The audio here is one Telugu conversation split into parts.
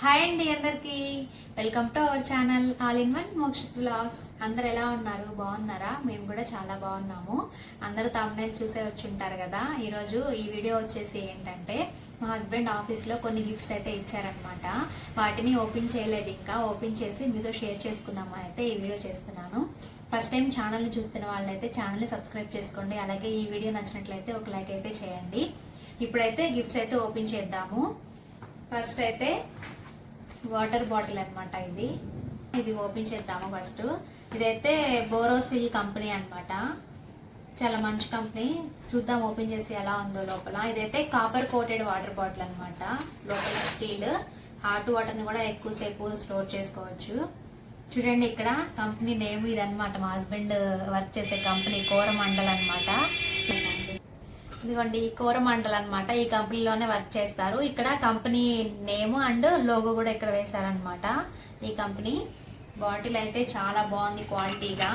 హాయ్ అండి అందరికి. Welcome to our channel all in one Mokshith blogs అందరు ఎలా ఉన్నారు? బాగున్నారా? మేము కూడా చాలా బాగున్నాము. అందరూ తమిళ చూసే వచ్చి ఉంటారు కదా. ఈరోజు ఈ వీడియో వచ్చేసి ఏంటంటే మా హస్బెండ్ ఆఫీస్లో కొన్ని గిఫ్ట్స్ అయితే ఇచ్చారనమాట వాటిని ఓపెన్ చేయలేదు ఇంకా. ఓపెన్ చేసి మీతో షేర్ చేసుకుందామని అయితే ఈ వీడియో చేస్తున్నాను. ఫస్ట్ టైం ఛానల్ని చూస్తున్న వాళ్ళైతే ఛానల్ని సబ్స్క్రైబ్ చేసుకోండి. అలాగే ఈ వీడియో నచ్చినట్లయితే ఒక లైక్ అయితే చేయండి. ఇప్పుడైతే గిఫ్ట్స్ అయితే ఓపెన్ చేద్దాము. ఫస్ట్ అయితే వాటర్ బాటిల్ అనమాట ఇది. ఇది ఓపెన్ చేద్దాము ఫస్ట్. ఇదైతే బోరోసిల్ కంపెనీ అన్నమాట. చాలా మంచి కంపెనీ. చూద్దాం ఓపెన్ చేసి ఎలా ఉందో లోపల. ఇదైతే కాపర్ కోటెడ్ వాటర్ బాటిల్ అన్నమాట. లోపల స్టీల్. హాట్ వాటర్ని కూడా ఎక్కువసేపు స్టోర్ చేసుకోవచ్చు. చూడండి ఇక్కడ కంపెనీ నేమ్ ఇది అనమాట మా హస్బెండ్ వర్క్ చేసే కంపెనీ కోరమండల్ అనమాట ఇదిగోండి ఈ కోరమండల్ అన్నమాట ఈ కంపెనీలోనే వర్క్ చేస్తారు. ఇక్కడ కంపెనీ నేమ్ అండ్ లోగో కూడా ఇక్కడ వేశారనమాట ఈ కంపెనీ బాటిల్ అయితే చాలా బాగుంది క్వాలిటీగా.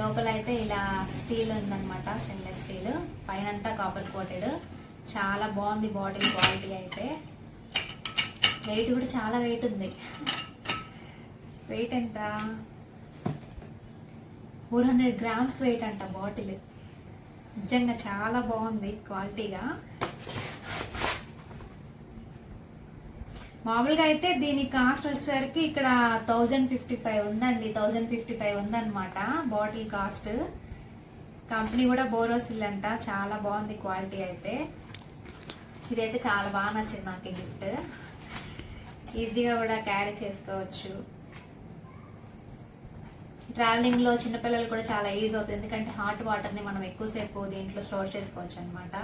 లోపల అయితే ఇలా స్టీల్ ఉందన్నమాట స్టెయిన్లెస్ స్టీల్. పైనంతా కాపర్ కోటెడ్. చాలా బాగుంది బాటిల్ క్వాలిటీ అయితే. వెయిట్ కూడా చాలా వెయిట్ ఉంది. వెయిట్ ఎంత? ఫోర్ హండ్రెడ్ గ్రామ్స్ వెయిట్ అంట బాటిల్. నిజంగా చాలా బాగుంది క్వాలిటీగా. మామూలుగా అయితే దీని కాస్ట్ వచ్చేసరికి ఇక్కడ థౌజండ్ ఫిఫ్టీ ఫైవ్ ఉందండి. థౌజండ్ ఫిఫ్టీ ఫైవ్ ఉందన్నమాట బాటిల్ కాస్ట్. కంపెనీ కూడా బోరోసిల్ అంట. చాలా బాగుంది క్వాలిటీ అయితే. ఇదైతే చాలా బాగా నచ్చింది నాకు ఈ గిఫ్ట్. ఈజీగా కూడా క్యారీ చేసుకోవచ్చు. ట్రావెలింగ్లో చిన్నపిల్లలు కూడా చాలా యూజ్ అవుతుంది ఎందుకంటే హాట్ వాటర్ని మనం ఎక్కువసేపు దీంట్లో స్టోర్ చేసుకోవచ్చు అనమాట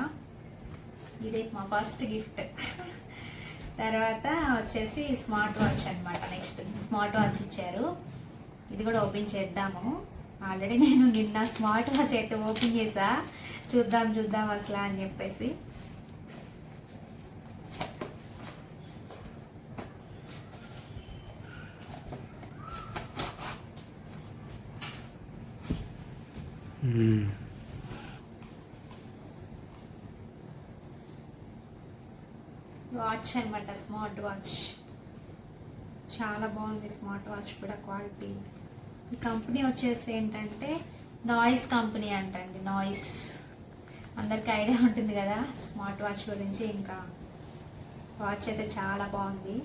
ఇదే మా ఫస్ట్ గిఫ్ట్ తర్వాత వచ్చేసి స్మార్ట్ వాచ్ అనమాట నెక్స్ట్ స్మార్ట్ వాచ్ ఇచ్చారు. ఇది కూడా ఓపెన్ చేద్దాము. ఆల్రెడీ నేను నిన్న స్మార్ట్ వాచ్ అయితే ఓపెన్ చేసా. చూద్దాం చూద్దాం అసలు అని చెప్పేసి. వాచ్ అనమాట స్మార్ట్ వాచ్ చాలా బాగుంది స్మార్ట్ వాచ్ కూడా క్వాలిటీ ఈ కంపెనీ వచ్చేసి ఏంటంటే నాయిస్ కంపెనీ అంటండి నాయిస్ అందరికి ఐడియా ఉంటుంది కదా స్మార్ట్ వాచ్ గురించి ఇంకా. వాచ్ అయితే చాలా బాగుంది.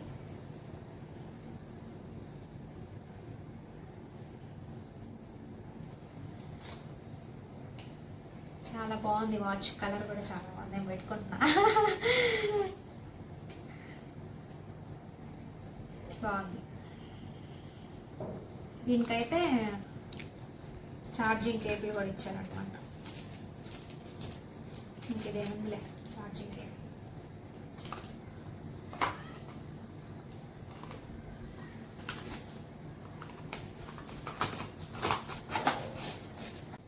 చాలా బాగుంది వాచ్. కలర్ కూడా చాలా బాగుంది. నేను పెట్టుకుంటున్నా. బాగుంది. దీనికైతే ఛార్జింగ్ కేబుల్ కూడా ఇచ్చారనమాట ఇంకేదేముందిలే charging cable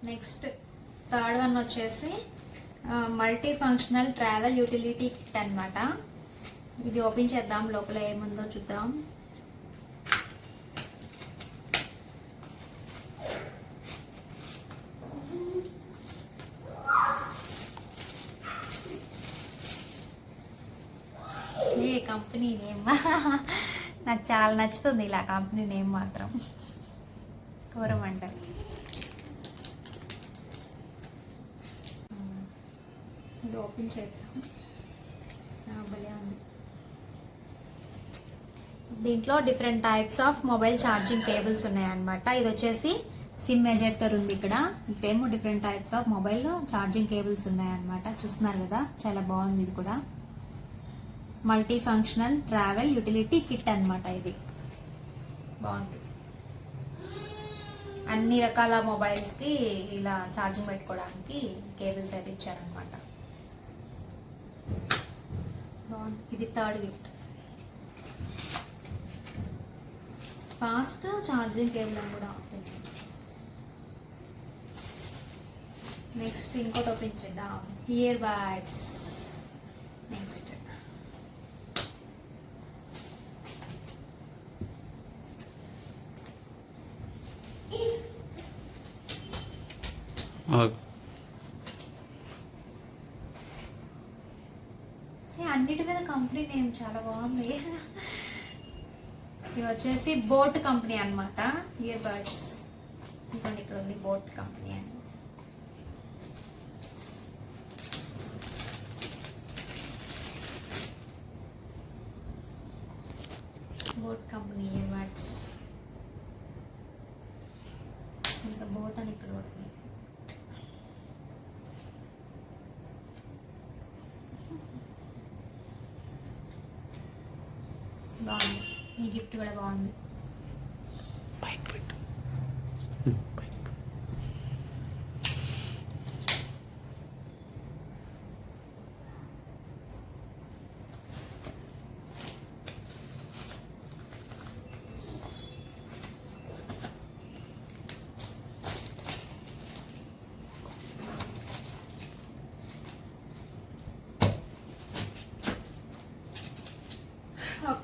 next third one వచ్చేసి multi functional travel utility kit అన్నమాట. ఇది ఓపెన్ చేద్దాం లోపల ఏముందో చూద్దాం. ఏ కంపెనీ నేమ్? నాకు చాలా నచ్చుతుంది ఇలా కంపెనీ నేమ్ మాత్రం. కూరమంటలు ఇది ఓపెన్ చేద్దాం. భలే ఉంది. దీంట్లో different types of mobile charging cables ఉన్నాయన్నమాట. ఇది వచ్చేసి సిమ్ ఎజెక్టర్ ఉంది ఇక్కడ. ఇక్కడేమో different types of mobile charging cables ఉన్నాయన్నమాట. చూస్తున్నారు కదా చాలా బాగుంది ఇది కూడా. Multi functional travel utility kit అన్నమాట ఇది. బాగుంది. అన్ని రకాల మొబైల్స్కి ఇలా ఛార్జింగ్ పెట్టుకోవడానికి కేబుల్స్ అయితే ఇచ్చారనమాట బాగుంది ఇది third gift. Fast charging cable అని కూడా నెక్స్ట్ ఇంకోటి ఓపెన్ చేద్దాం. Ear buds next. ఓకే. అన్నిటి మీద కంపెనీ నేమ్ చాలా బాగుంది. ఇది వచ్చేసి బోట్ కంపెనీ అనమాట ఇయర్ బడ్స్ ఇక్కడ ఉంది బోట్ కంపెనీ అని బోట్ కంపెనీ ఇయర్ బడ్స్ ఇంకా బోట్ అని ఇక్కడ కూడా ఉంది బాగుంది ఈ గిఫ్ట్ కూడా బాగుంది.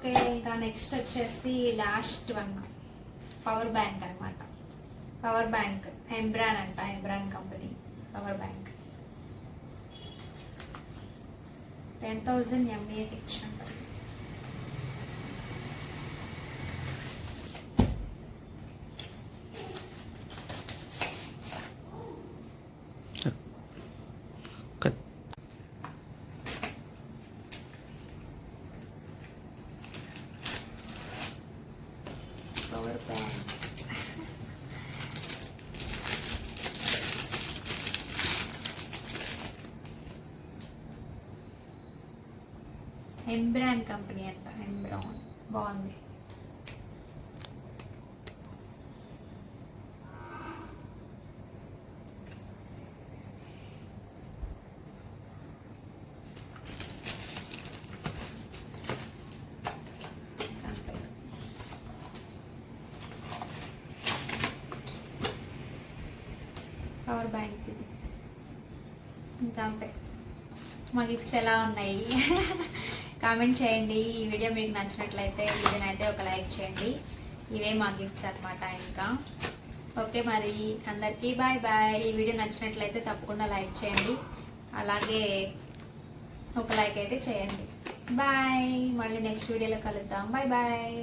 ఓకే ఇంకా నెక్స్ట్ వచ్చేసి లాస్ట్ వన్ పవర్ బ్యాంక్ అన్నమాట. పవర్ బ్యాంక్ ఎంబ్రాన్ అంట Ambrane company power bank ten thousand M ticks అంట ఒక పవర్ బ్యాంక్ ఎంబ్రాన్ కంపెనీ అంట ఎంబ్రాన్ బాగుంది. అంతే. పవర్ బ్యాంక్ ఇది. ఇంకా అంతే. మా గిఫ్ట్స్ ఎలా ఉన్నాయి? కామెంట్ చేయండి. ఈ వీడియో మీకు నచ్చినట్లయితే ఈ వీడియోని అయితే ఒక లైక్ చేయండి. ఇవే మా గిఫ్ట్స్ అన్నమాట ఇంకా. ఓకే మరి అందరికీ బాయ్ బాయ్ ఈ వీడియో నచ్చినట్లయితే తప్పకుండా లైక్ చేయండి. అలాగే ఒక లైక్ అయితే చేయండి. బాయ్ మళ్ళీ నెక్స్ట్ వీడియోలో కలుద్దాం. Bye bye